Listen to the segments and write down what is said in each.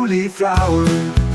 Cauliflower TV.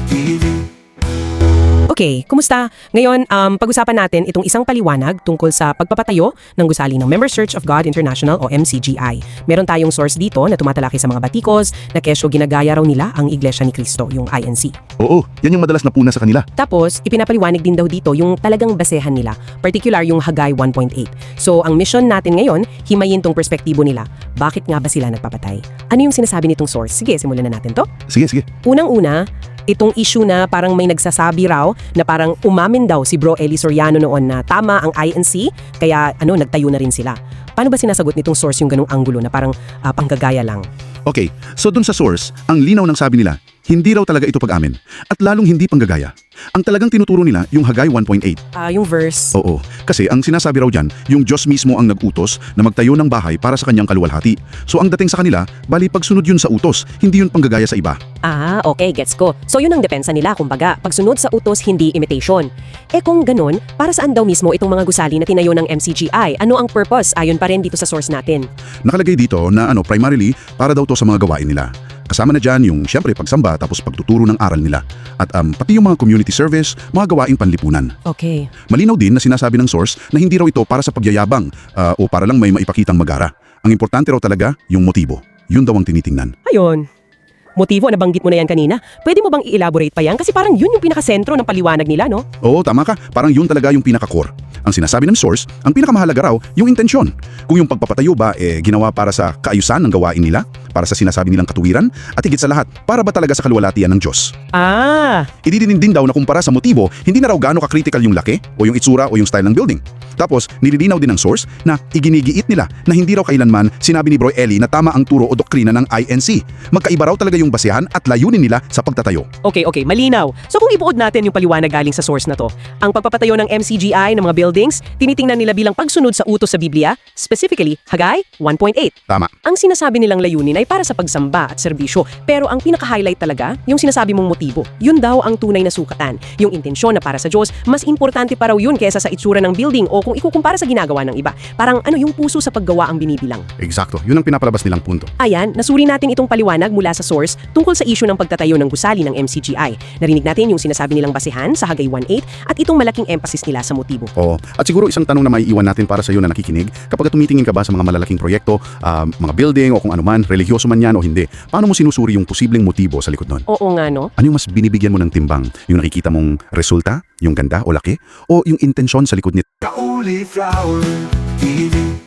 Okay, kumusta? Ngayon, um, pag-usapan natin itong isang paliwanag tungkol sa pagpapatayo ng gusali ng Member Church of God International o MCGI. Meron tayong source dito na tumatalaki sa mga batikos na kesyo ginagaya raw nila ang Iglesia ni Cristo, yung INC. Oo, yan yung madalas na puna sa kanila. Tapos, ipinapaliwanag din daw dito yung talagang basehan nila, particular yung Hagay 1.8. So, ang mission natin ngayon, himayin tong perspektibo nila. Bakit nga ba sila nagpapatay? Ano yung sinasabi nitong source? Sige, simulan na natin to. Sige, sige. Unang-una, itong issue na parang may nagsasabi raw na parang umamin daw si Bro Eli Soriano noon na tama ang INC, kaya ano, nagtayo na rin sila. Paano ba sinasagot nitong source yung ganung anggulo na parang ah, panggagaya lang? Okay, so dun sa source, ang linaw ng sabi nila, hindi raw talaga ito pag-amin. At lalong hindi panggagaya. Ang talagang tinuturo nila yung Hagay 1.8. Ah, yung verse. Oo, kasi ang sinasabi raw dyan, yung Diyos mismo ang nag-utos na magtayo ng bahay para sa kanyang kaluwalhati. So ang dating sa kanila, bali pagsunod yun sa utos, hindi yun panggagaya sa iba. Ah, okay, gets ko. So yun ang depensa nila, kumbaga, pagsunod sa utos, hindi imitation. Eh kung ganun, para saan daw mismo itong mga gusali na tinayo ng MCGI? Ano ang purpose ayon pa rin dito sa source natin? Nakalagay dito na ano, primarily, para daw to sa mga gawain nila. Kasama na dyan yung syempre pagsamba tapos pagtuturo ng aral nila. At um, pati yung mga community service, mga gawaing panlipunan. Okay. Malinaw din na sinasabi ng source na hindi raw ito para sa pagyayabang ah, o para lang may maipakitang magara. Ang importante raw talaga yung motibo. Yun daw ang tinitingnan. Ayun. Motibo, nabanggit mo na yan kanina. Pwede mo bang i-elaborate pa yan? Kasi parang yun yung pinakasentro ng paliwanag nila, no? Oo, tama ka. Parang yun talaga yung pinaka-core. Ang sinasabi ng source, ang pinakamahalaga raw, yung intensyon. Kung yung pagpapatayo ba eh, ginawa para sa kaayusan ng gawain nila, para sa sinasabi nilang katuwiran, at higit sa lahat, para ba talaga sa kaluwalhatian ng Diyos. Ah, Ididinin din daw na kumpara sa motibo, hindi na raw gaano ka-critical yung laki, o yung itsura, o yung style ng building. Tapos, nililinaw din ng source na iginigiit nila na hindi raw kailanman sinabi ni Bro Eli na tama ang turo o doktrina ng INC. Magkaiba raw talaga yung basehan at layunin nila sa pagtatayo. okay, okay, malinaw. So kung ibuod natin yung paliwanag galing sa source na to, ang pagpapatayo ng MCGI ng mga buildings, tinitingnan nila bilang pagsunod sa utos sa Biblia, specifically, Hagay 1.8. Tama. Ang sinasabi nilang layunin ay para sa pagsamba at serbisyo, pero ang pinaka-highlight talaga, yung sinasabi mong motibo. Yun daw ang tunay na sukatan. Yung intensyon na para sa Diyos, mas importante pa raw yun kesa sa itsura ng building o kung ikukumpara sa ginagawa ng iba. Parang ano yung puso sa paggawa ang binibilang. Eksakto. Yun ang pinapalabas nilang punto. Ayan, nasuri natin itong paliwanag mula sa source tungkol sa issue ng pagtatayo ng gusali ng MCGI. Narinig natin yung sinasabi nilang basehan sa Hagay 1.8 at itong malaking emphasis nila sa motibo. Oo. At siguro isang tanong na maiiwan natin para sa iyo na nakikinig, kapag tumitingin ka ba sa mga malalaking proyekto, ah, mga building o kung ano man, religyoso man yan o hindi, paano mo sinusuri yung posibleng motibo sa likod nun? Oo nga no? Ano yung mas binibigyan mo ng timbang? Yung nakikita mong resulta? Yung ganda o laki? O yung intensyon sa likod nito? Cauliflower TV.